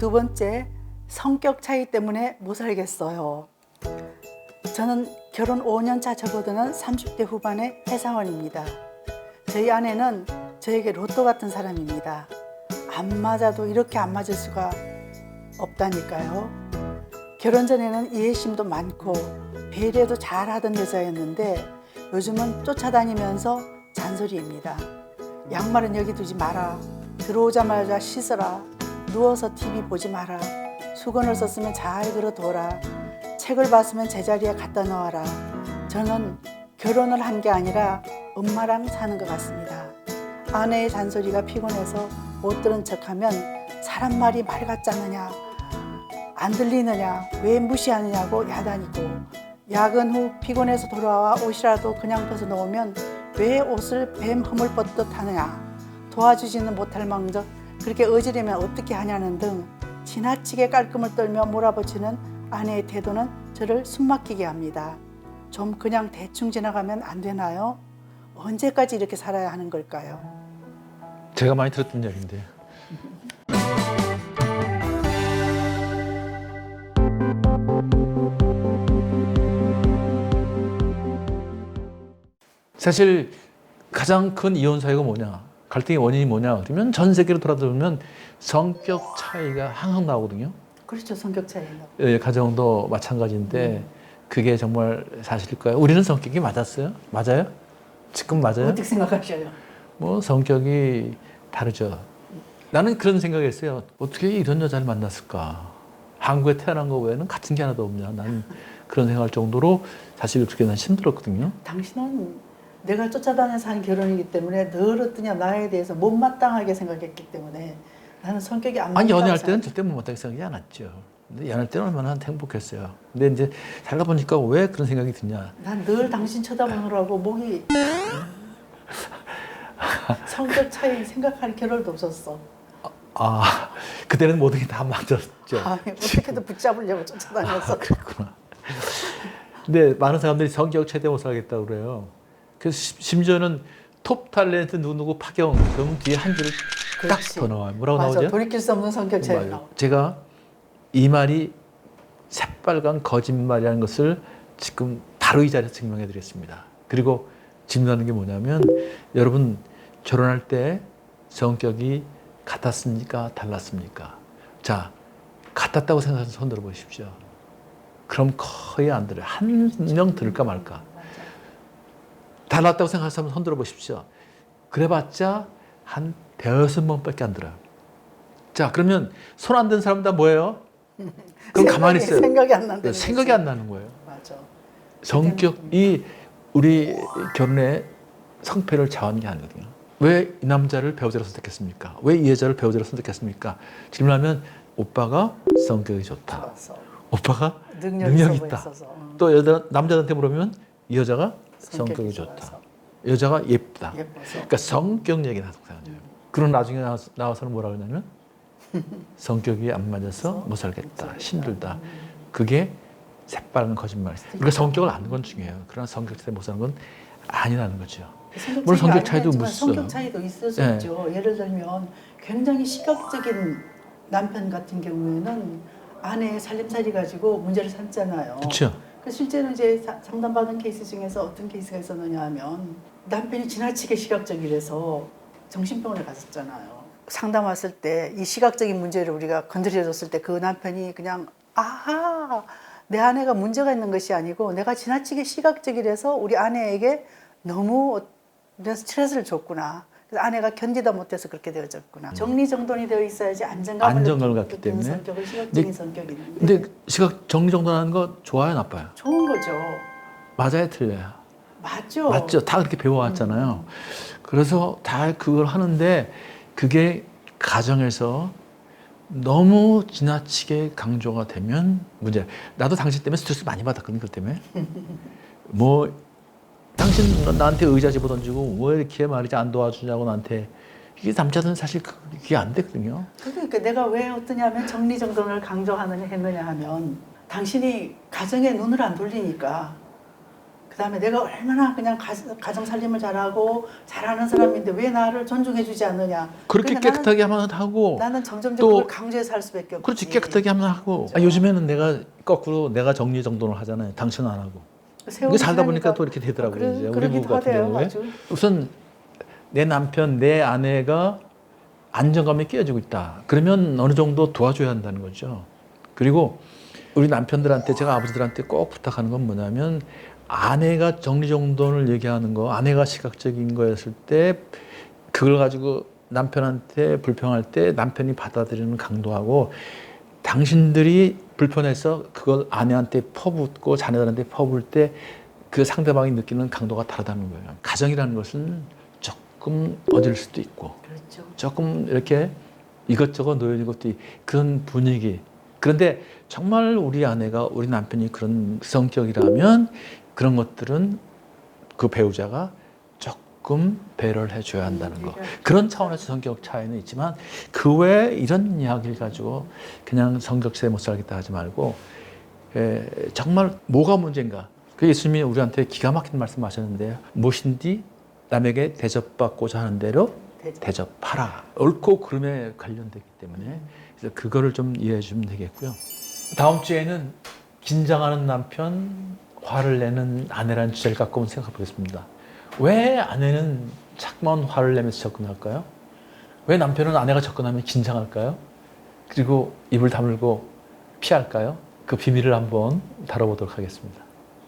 두 번째, 성격 차이 때문에 못 살겠어요. 저는 결혼 5년 차 접어드는 30대 후반의 회사원입니다. 저희 아내는 저에게 로또 같은 사람입니다. 안 맞아도 이렇게 안 맞을 수가 없다니까요. 결혼 전에는 이해심도 많고 배려도 잘 하던 여자였는데 요즘은 쫓아다니면서 잔소리입니다. 양말은 여기 두지 마라. 들어오자마자 씻어라. 누워서 TV 보지 마라. 수건을 썼으면 잘 걸어둬라. 책을 봤으면 제자리에 갖다 놓아라. 저는 결혼을 한 게 아니라 엄마랑 사는 것 같습니다. 아내의 잔소리가 피곤해서 못 들은 척하면 사람 말이 말 같지 않느냐, 안 들리느냐, 왜 무시하느냐고 야단이고 야근 후 피곤해서 돌아와 옷이라도 그냥 벗어 놓으면 왜 옷을 뱀 허물 뻗듯 하느냐, 도와주지는 못할 망정 그렇게 어지르면 어떻게 하냐는 등 지나치게 깔끔을 떨며 몰아붙이는 아내의 태도는 저를 숨막히게 합니다. 좀 그냥 대충 지나가면 안 되나요? 언제까지 이렇게 살아야 하는 걸까요? 제가 많이 들었던 이야기인데. 사실 가장 큰 이혼 사유가 뭐냐? 갈등의 원인이 뭐냐? 그러면 전 세계로 돌아보면 성격 차이가 항상 나오거든요. 그렇죠 성격 차이는. 예, 가정도 마찬가지인데 그게 정말 사실일까요? 우리는 성격이 맞았어요? 맞아요? 지금 맞아요? 어떻게 생각하셔요? 뭐 성격이 다르죠. 나는 그런 생각했어요. 어떻게 이런 여자를 만났을까? 한국에 태어난 거 외에는 같은 게 하나도 없냐? 나는 그런 생각할 정도로 사실 그렇게 난 힘들었거든요. 당신은 내가 쫓아다녀서 한 결혼이기 때문에 늘 어떠냐 나에 대해서 못마땅하게 생각했기 때문에 나는 성격이 안 아니 연애할 때는 절대 못마땅하게 생각하지 않았죠. 근데 연애할 때는 얼마나 행복했어요. 근데 이제 살다 보니까 왜 그런 생각이 드냐? 난 늘 당신 쳐다보느라고 목이 성격 차이 생각할 겨를도 없었어. 아 그때는 모든 게 다 맞았죠. 아, 어떻게든 붙잡으려고 쫓아다녔어. 아, 그랬구나. 근데 많은 사람들이 성격 최대 못 살겠다고 그래요. 그래서 심- 심지어는 톱 탤런트 누구누구 파경 그럼 뒤에 한 줄을 딱. 더 나와요. 뭐라고 맞아, 나오죠? 돌이킬 수 없는 성격 차이. 나와. 제가 이 말이 새빨간 거짓말이라는 것을 지금 바로 이 자리에서 증명해 드리겠습니다. 그리고 질문하는 게 뭐냐면 여러분 결혼할 때 성격이 같았습니까? 달랐습니까? 자, 같았다고 생각해서 손 들어 보십시오. 그럼 거의 안 들어요. 한 명 들을까 말까. 달랐다고 생각하면 손 들어 보십시오. 그래봤자 한 대여섯 명밖에 안 들어요. 자, 그러면 손 안 든 사람 다 뭐예요? 그럼 가만히 생각이- 있어요. 네, 생각이 안 난다는 생각이 거지. 안 나는 거예요. 맞아. 성격이 우리 결혼의 성패를 좌우하는 게 아니거든요. 왜 이 남자를 배우자로 선택했습니까? 왜 이 여자를 배우자로 선택했습니까? 질문하면 오빠가 성격이 좋다. 좋았어. 오빠가 능력, 능력 있다. 응. 또 여자 남자한테 물으면 이 여자가 성격이 좋다. 여자가 예쁘다. 예뻐서. 그러니까 성격 얘기 나서 그런 나중에 나와서, 나와서 는 뭐라 그러냐면 성격이 안 맞아서 못 살겠다. 힘들다. 그게 새빨간 거짓말. 우리가 성격을 아는 건 중요해요. 그러나 성격 때문에 못 사는 건 아니라는 거죠. 성격 물론 성격 차이도 무슨- 성격 차이도 있을 수 네. 있죠. 예를 들면 굉장히 시각적인 남편 같은 경우에는 아내의 살림살이 가지고 문제를 삼잖아요. 그렇죠. 그 실제로 이제 사- 상담받은 케이스 중에서 어떤 케이스가 있었느냐 하면 남편이 지나치게 시각적이라서 정신병원에 갔었잖아요. 상담 왔을 때 이 시각적인 문제를 우리가 건드려줬을 때 그 남편이 그냥 아하 내 아내가 문제가 있는 것이 아니고 내가 지나치게 시각적이라서 우리 아내에게 너무 스트레스를 줬구나. 그래서 아내가 견디다 못해서 그렇게 되어졌구나. 정리정돈이 되어 있어야지 안정감을 안정감을 갖기 때문에. 성격은 시각적인 근데- 성격이 있는데 근데 시각 정리정돈하는 거 좋아요, 나빠요? 좋은 거죠. 맞아요, 틀려요? 맞죠. 맞죠. 다 그렇게 배워왔잖아요. 그래서 다 그걸 하는데 그게 가정에서 너무 지나치게 강조가 되면 문제. 나도 당신 때문에 스트레스 많이 받았거든요. 그 때문에. 뭐 당신 나한테 의자 집어 던지고 왜 이렇게 말이지 안 도와주냐고 나한테 이게 남자들은 사실 그- 그게 안 되거든요. 그러니까 내가 왜 어떠냐면 정리정돈을 강조하느냐 했느냐 하면 당신이 가정에 눈을 안 돌리니까 그 그다음에 내가 얼마나 그냥 가, 가정 살림을 잘하고 잘하는 사람인데 왜 나를 존중해주지 않느냐. 그렇게 그러니까 나는- 깨끗하게 하면 하고 나는 점점점 또- 그걸 강조해서 할 수밖에 없지. 그렇지 깨끗하게 하면 하고 아, 요즘에는 내가 거꾸로 내가 정리정돈을 하잖아요. 당신은 안 하고. 이게 살다 보니까 또 이렇게 되더라고요. 그래, 이제 우리 부부 같은 하대요, 경우에 아주. 우선 내 남편, 내 아내가 안정감이 깨어지고 있다. 그러면 어느 정도 도와줘야 한다는 거죠. 그리고 우리 남편들한테 제가 아버지들한테 꼭 부탁하는 건 뭐냐면 아내가 정리정돈을 얘기하는 거, 아내가 시각적인 거였을 때 그걸 가지고 남편한테 불평할 때 남편이 받아들이는 강도하고 당신들이 불편해서 그걸 아내한테 퍼붓고 자녀들한테 퍼부을 때 그 상대방이 느끼는 강도가 다르다는 거예요. 가정이라는 것은 조금 어질 수도 있고 그렇죠. 조금 이렇게 이것저것 놓여진 것도 있- 그런 분위기. 그런데 정말 우리 아내가 우리 남편이 그런 성격이라면 그런 것들은 그 배우자가 조금 배려를 해줘야 한다는 거. 그런 차원에서 성격 차이는 있지만 그 외에 이런 이야기를 가지고 그냥 성격세 못 살겠다 하지 말고 에, 정말 뭐가 문제인가. 그 예수님이 우리한테 기가 막힌 말씀 하셨는데요. 무엇인지 남에게 대접받고자 하는 대로 대접. 대접하라. 옳고 그름에 관련되기 때문에 그래서 그거를 좀 이해해 주면 되겠고요. 다음 주에는 긴장하는 남편, 화를 내는 아내라는 주제를 갖고 한번 생각해 보겠습니다. 왜 아내는 자꾸만 화를 내면서 접근할까요? 왜 남편은 아내가 접근하면 긴장할까요? 그리고 입을 다물고 피할까요? 그 비밀을 한번 다뤄보도록 하겠습니다.